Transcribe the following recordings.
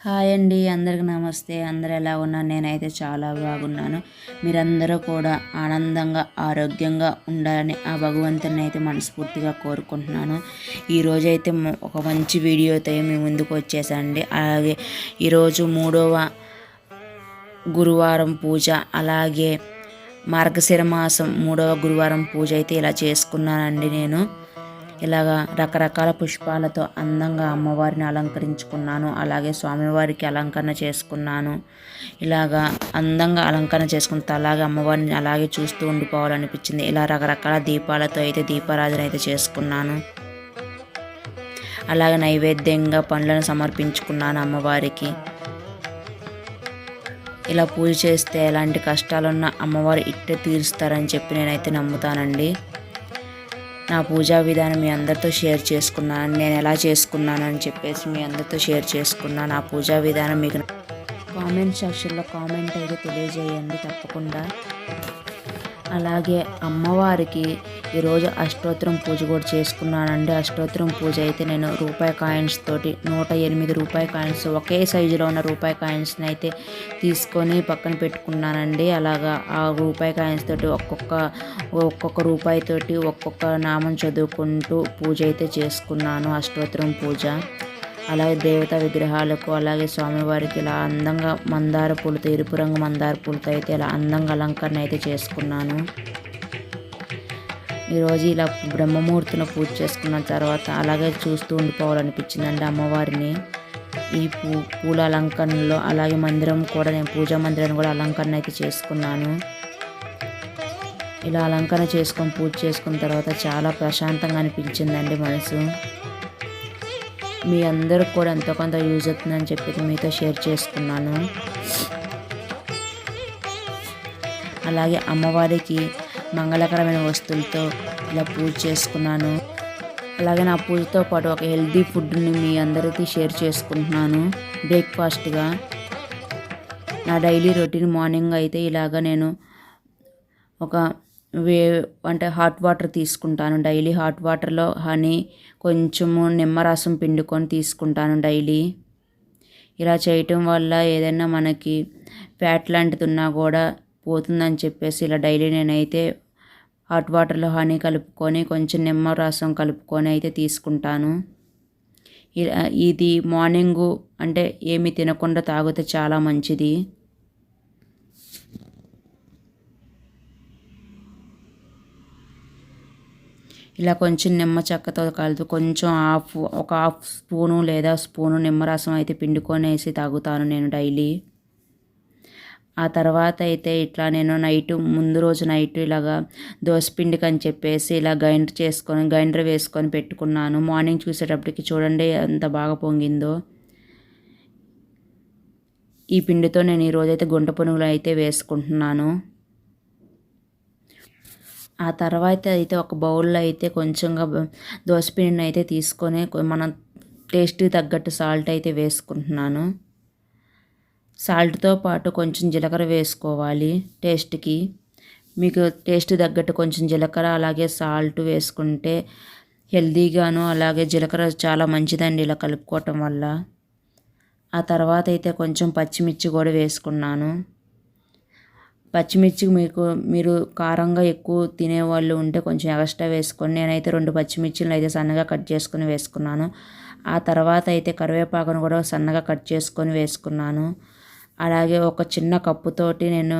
Hi అండి అందరికి నమస్తే. అందరు ఎలా ఉన్నారు? నేనైతే చాలా బాగున్నాను. మీరందరూ కూడా ఆనందంగా ఆరోగ్యంగా ఉండాలని ఆ భగవంతుని అయితే మనస్ఫూర్తిగా కోరుకుంటున్నాను. ఈరోజైతే ఒక మంచి వీడియోతో మీ ముందుకు వచ్చేసండి అలాగే ఈరోజు మూడవ గురువారం పూజ అలాగే మార్గశిర మాసం మూడవ గురువారం పూజ అయితే ఇలా చేసుకున్నానండి నేను. ఇలాగా రకరకాల పుష్పాలతో అందంగా అమ్మవారిని అలంకరించుకున్నాను. అలాగే స్వామివారికి అలంకరణ చేసుకున్నాను. ఇలాగా అందంగా అలంకరణ చేసుకుంటూ అలాగే అమ్మవారిని అలాగే చూస్తూ ఉండిపోవాలనిపించింది. ఇలా రకరకాల దీపాలతో అయితే దీపారాధన అయితే చేసుకున్నాను. అలాగే నైవేద్యంగా పండ్లను సమర్పించుకున్నాను అమ్మవారికి. ఇలా పూజ చేస్తే ఎలాంటి కష్టాలున్న అమ్మవారు ఇట్టే తీరుస్తారని చెప్పి నేనైతే నమ్ముతానండి. నా పూజా విధానం మీ అందరితో షేర్ చేసుకున్నాను. నేను ఎలా చేసుకున్నాను అని చెప్పేసి మీ అందరితో షేర్ చేసుకున్నాను నా పూజా విధానం మీకు కామెంట్ సెక్షన్లో కామెంట్ అయితే తెలియజేయండి తప్పకుండా. అలాగే అమ్మవారికి ఈరోజు అష్టోత్తరం పూజ కూడా చేసుకున్నానండి. అష్టోత్తరం పూజ అయితే నేను రూపాయి కాయిన్స్ తోటి నూట ఎనిమిది రూపాయి కాయిన్స్ ఒకే సైజులో ఉన్న రూపాయి కాయిన్స్ని అయితే తీసుకొని పక్కన పెట్టుకున్నానండి. అలాగా ఆ రూపాయి కాయిన్స్ తోటి ఒక్కొక్క ఒక్కొక్క రూపాయి తోటి ఒక్కొక్క నామం చదువుకుంటూ పూజ అయితే చేసుకున్నాను. అష్టోత్తరం పూజ. అలాగే దేవత విగ్రహాలకు అలాగే స్వామివారికి ఇలా అందంగా మందార పూలతో ఎరుపు రంగు మందార పూలతో అయితే ఇలా అందంగా అలంకరణ అయితే చేసుకున్నాను. ఈరోజు ఇలా బ్రహ్మమూర్తిని పూజ చేసుకున్న తర్వాత అలాగే చూస్తూ ఉండిపోవాలనిపించిందండి అమ్మవారిని. ఈ పూ పూల అలంకరణలో అలాగే మందిరం కూడా నేను పూజా మందిరాన్ని కూడా అలంకరణ అయితే చేసుకున్నాను. ఇలా అలంకరణ చేసుకొని పూజ చేసుకున్న తర్వాత చాలా ప్రశాంతంగా అనిపించిందండి మనసు. మీ అందరికి కూడా ఎంతో కొంత యూజ్ అవుతుందని చెప్పి మీతో షేర్ చేసుకున్నాను. అలాగే అమ్మవారికి మంగళకరమైన వస్తువులతో ఇలా పూజ చేసుకున్నాను. అలాగే నా పూజతో పాటు ఒక హెల్తీ ఫుడ్ని మీ అందరికీ షేర్ చేసుకుంటున్నాను బ్రేక్ఫాస్ట్గా. నా డైలీ రొటీన్ మార్నింగ్ అయితే ఇలాగ నేను ఒక వే అంటే హాట్ వాటర్ తీసుకుంటాను డైలీ. హాట్ వాటర్లో హనీ కొంచెము నిమ్మరసం పిండుకొని తీసుకుంటాను డైలీ. ఇలా చేయటం వల్ల ఏదైనా మనకి ఫ్యాట్ లాంటిది ఉన్నా కూడా పోతుందని చెప్పేసి ఇలా డైలీ నేనైతే హాట్ వాటర్లో హనీ కలుపుకొని కొంచెం నిమ్మరసం కలుపుకొని అయితే తీసుకుంటాను. ఇది మార్నింగు అంటే ఏమి తినకుండా తాగితే చాలా మంచిది. ఇలా కొంచెం నిమ్మ చెక్కతో కలుపు కొంచెం హాఫ్ ఒక హాఫ్ స్పూను లేదా స్పూను నిమ్మరసం అయితే పిండుకొని వేసి తాగుతాను నేను డైలీ. ఆ తర్వాత అయితే ఇట్లా నేను నైట్ ముందు రోజు నైట్ ఇలాగా దోశపిండికి అని చెప్పేసి ఇలా గ్రైండర్ చేసుకొని గ్రైండర్ వేసుకొని పెట్టుకున్నాను. మార్నింగ్ చూసేటప్పటికి చూడండి ఎంత బాగా పొంగిందో. ఈ పిండితో నేను ఈరోజైతే గుంట పునుగులు అయితే వేసుకుంటున్నాను. ఆ తర్వాత అయితే ఒక బౌల్లో అయితే కొంచెంగా దోసపిండిని అయితే తీసుకొని మనం టేస్ట్ తగ్గట్టు సాల్ట్ అయితే వేసుకుంటున్నాను. సాల్ట్తో పాటు కొంచెం జీలకర్ర వేసుకోవాలి టేస్ట్కి. మీకు టేస్ట్ తగ్గట్టు కొంచెం జీలకర్ర అలాగే సాల్ట్ వేసుకుంటే హెల్దీగాను అలాగే జీలకర్ర చాలా మంచిదండి ఇలా కలుపుకోవటం వల్ల. ఆ తర్వాత అయితే కొంచెం పచ్చిమిర్చి కూడా వేసుకున్నాను. పచ్చిమిర్చి మీకు మీరు కారంగా ఎక్కువ తినేవాళ్ళు ఉంటే కొంచెం ఎక్స్ట్రా వేసుకొని నేనైతే రెండు పచ్చిమిర్చిలను అయితే సన్నగా కట్ చేసుకొని వేసుకున్నాను. ఆ తర్వాత అయితే కరివేపాకును కూడా సన్నగా కట్ చేసుకొని వేసుకున్నాను. అలాగే ఒక చిన్న కప్పుతోటి నేను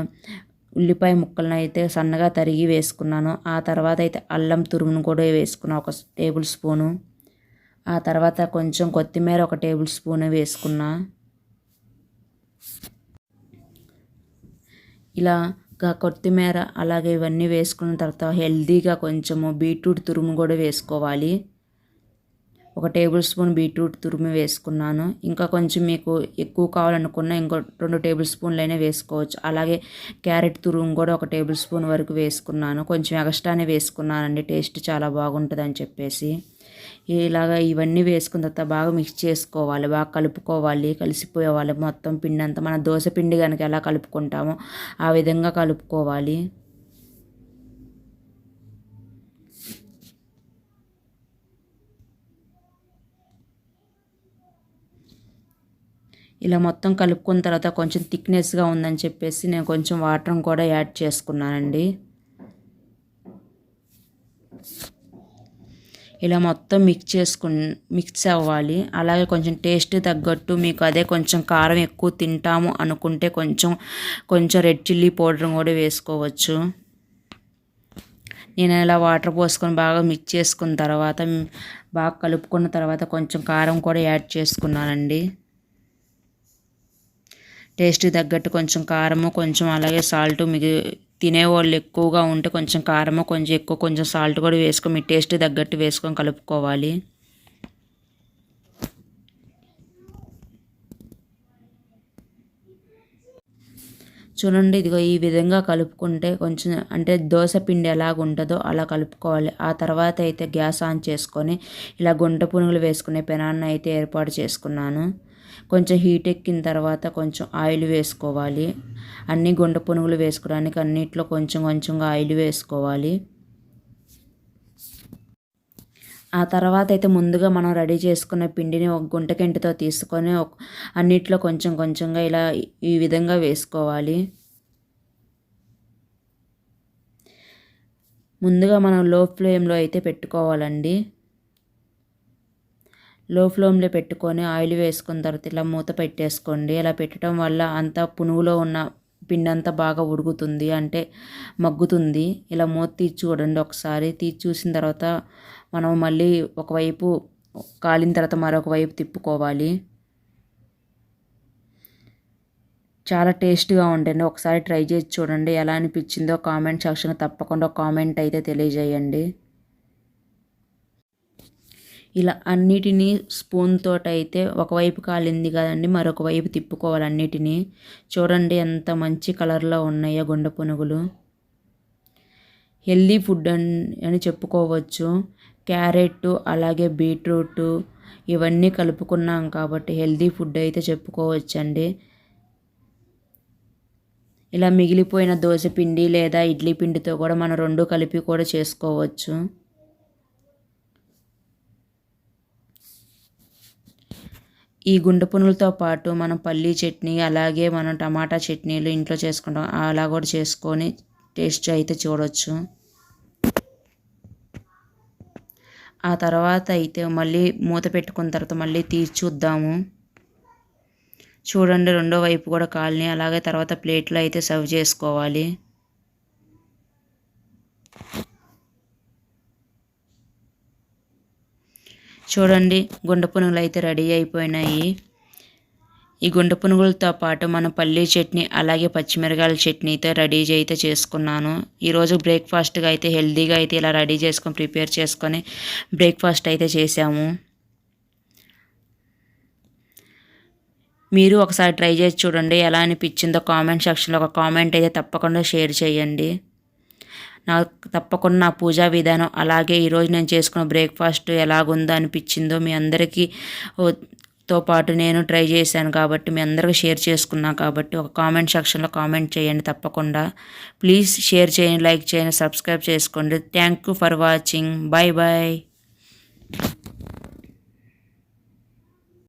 ఉల్లిపాయ ముక్కలను అయితే సన్నగా తరిగి వేసుకున్నాను. ఆ తర్వాత అయితే అల్లం తురుమును కూడా వేసుకున్నాను ఒక టేబుల్ స్పూను. ఆ తర్వాత కొంచెం కొత్తిమీర ఒక టేబుల్ స్పూన్ వేసుకున్నా. ఇలాగా కొత్తిమీర అలాగే ఇవన్నీ వేసుకున్న తర్వాత హెల్దీగా కొంచెము బీట్రూట్ తురుము కూడా వేసుకోవాలి. ఒక టేబుల్ స్పూన్ బీట్రూట్ తురిమి వేసుకున్నాను. ఇంకా కొంచెం మీకు ఎక్కువ కావాలనుకున్న ఇంకో రెండు టేబుల్ స్పూన్లు అయినా వేసుకోవచ్చు. అలాగే క్యారెట్ తురుము కూడా ఒక టేబుల్ స్పూన్ వరకు వేసుకున్నాను. కొంచెం ఎగస్ట్రానే వేసుకున్నానండి. టేస్ట్ చాలా బాగుంటుంది అని చెప్పేసి. ఇలాగ ఇవన్నీ వేసుకున్న తర్వాత బాగా మిక్స్ చేసుకోవాలి. బాగా కలుపుకోవాలి. కలిసిపోయేవాలి మొత్తం పిండి అంతా మన దోశ పిండి కనుక ఎలా కలుపుకుంటామో ఆ విధంగా కలుపుకోవాలి. ఇలా మొత్తం కలుపుకున్న తర్వాత కొంచెం థిక్నెస్గా ఉందని చెప్పేసి నేను కొంచెం వాటర్ కూడా యాడ్ చేసుకున్నానండి. ఇలా మొత్తం మిక్స్ చేసుకు మిక్స్ అవ్వాలి. అలాగే కొంచెం టేస్ట్ తగ్గట్టు మీకు అదే కొంచెం కారం ఎక్కువ తింటాము అనుకుంటే కొంచెం కొంచెం రెడ్ చిల్లీ పౌడర్ కూడా వేసుకోవచ్చు. నేను ఇలా వాటర్ పోసుకొని బాగా మిక్స్ చేసుకున్న తర్వాత బాగా కలుపుకున్న తర్వాత కొంచెం కారం కూడా యాడ్ చేసుకున్నానండి. టేస్ట్ తగ్గట్టు కొంచెం కారము కొంచెం అలాగే సాల్ట్ మీకు తినేవాళ్ళు ఎక్కువగా ఉంటే కొంచెం కారము కొంచెం ఎక్కువ కొంచెం సాల్ట్ కూడా వేసుకొని మీ టేస్ట్ తగ్గట్టు వేసుకొని కలుపుకోవాలి. చూడండి ఇదిగో ఈ విధంగా కలుపుకుంటే కొంచెం అంటే దోశ పిండి ఎలాగ ఉంటుందో అలా కలుపుకోవాలి. ఆ తర్వాత అయితే గ్యాస్ ఆన్ చేసుకొని ఇలా గుంట పునుగులు వేసుకునే పెనాన్ని అయితే ఏర్పాటు చేసుకున్నాను. కొంచెం హీట్ ఎక్కిన తర్వాత కొంచెం ఆయిల్ వేసుకోవాలి. అన్ని గుండె పునుగులు వేసుకోవడానికి అన్నిట్లో కొంచెం కొంచెంగా ఆయిల్ వేసుకోవాలి. ఆ తర్వాత అయితే ముందుగా మనం రెడీ చేసుకున్న పిండిని ఒక గుంటకెంటితో తీసుకొని అన్నిట్లో కొంచెం కొంచెంగా ఇలా ఈ విధంగా వేసుకోవాలి. ముందుగా మనం లో ఫ్లేమ్లో అయితే పెట్టుకోవాలండి. లో ఫ్లేమ్లో పెట్టుకొని ఆయిల్ వేసుకున్న తర్వాత ఇలా మూత పెట్టేసుకోండి. ఇలా పెట్టడం వల్ల అంతా పునుగులో ఉన్న పిండి అంతా బాగా ఉడుకుతుంది అంటే మగ్గుతుంది. ఇలా మూత తీసి చూడండి ఒకసారి. తీసి చూసిన తర్వాత మనం మళ్ళీ ఒకవైపు కాలిన తర్వాత మరొక వైపు తిప్పుకోవాలి. చాలా టేస్ట్గా ఉంటుంది ఒకసారి ట్రై చేసి చూడండి. ఎలా అనిపించిందో కామెంట్ సెక్షన్ తప్పకుండా కామెంట్ అయితే తెలియజేయండి. ఇలా అన్నిటినీ స్పూన్తో అయితే ఒకవైపు కాలింది కదండి మరొక వైపు తిప్పుకోవాలి అన్నిటినీ. చూడండి ఎంత మంచి కలర్లో ఉన్నాయో గుండె పునుగులు. హెల్దీ ఫుడ్ అని అని చెప్పుకోవచ్చు. క్యారెట్ అలాగే బీట్రూట్ ఇవన్నీ కలుపుకున్నాం కాబట్టి హెల్దీ ఫుడ్ అయితే చెప్పుకోవచ్చండి. ఇలా మిగిలిపోయిన దోశ పిండి లేదా ఇడ్లీ పిండితో కూడా మనం రెండు కలిపి కూడా చేసుకోవచ్చు. ఈ గుండె పునులతో పాటు మనం పల్లీ చట్నీ అలాగే మనం టమాటా చట్నీలు ఇంట్లో చేసుకుంటాం. అలా కూడా చేసుకొని టేస్ట్ అయితే చూడవచ్చు ఆ తర్వాత అయితే మళ్ళీ మూత పెట్టుకున్న తర్వాత మళ్ళీ తీసి చూద్దాము. చూడండి రెండో వైపు కూడా కాలనీ అలాగే తర్వాత ప్లేట్లో అయితే సర్వ్ చేసుకోవాలి. చూడండి గుండె పునుగులు అయితే రెడీ అయిపోయినాయి. ఈ గుండె పునుగులతో పాటు మనం పల్లీ చట్నీ అలాగే పచ్చిమిరకాయల చట్నీతో రెడీ అయితే చేసుకున్నాను. ఈరోజు బ్రేక్ఫాస్ట్గా అయితే హెల్తీగా అయితే ఇలా రెడీ చేసుకొని ప్రిపేర్ చేసుకొని బ్రేక్ఫాస్ట్ అయితే చేసాము మీరు ఒకసారి ట్రై చేసి చూడండి ఎలా అనిపించిందో కామెంట్ సెక్షన్లో ఒక కామెంట్ అయితే తప్పకుండా షేర్ చేయండి. నాకు తప్పకుండా నా పూజా విధానం అలాగే ఈరోజు నేను చేసుకున్న బ్రేక్ఫాస్ట్ ఎలాగుందో అనిపించిందో మీ అందరికీ తో పాటు నేను ట్రై చేశాను కాబట్టి మీ అందరికీ షేర్ చేసుకున్నా కాబట్టి ఒక కామెంట్ సెక్షన్లో కామెంట్ చేయండి తప్పకుండా. ప్లీజ్ షేర్ చేయండి లైక్ చేయండి సబ్స్క్రైబ్ చేసుకోండి. Thank you for watching bye bye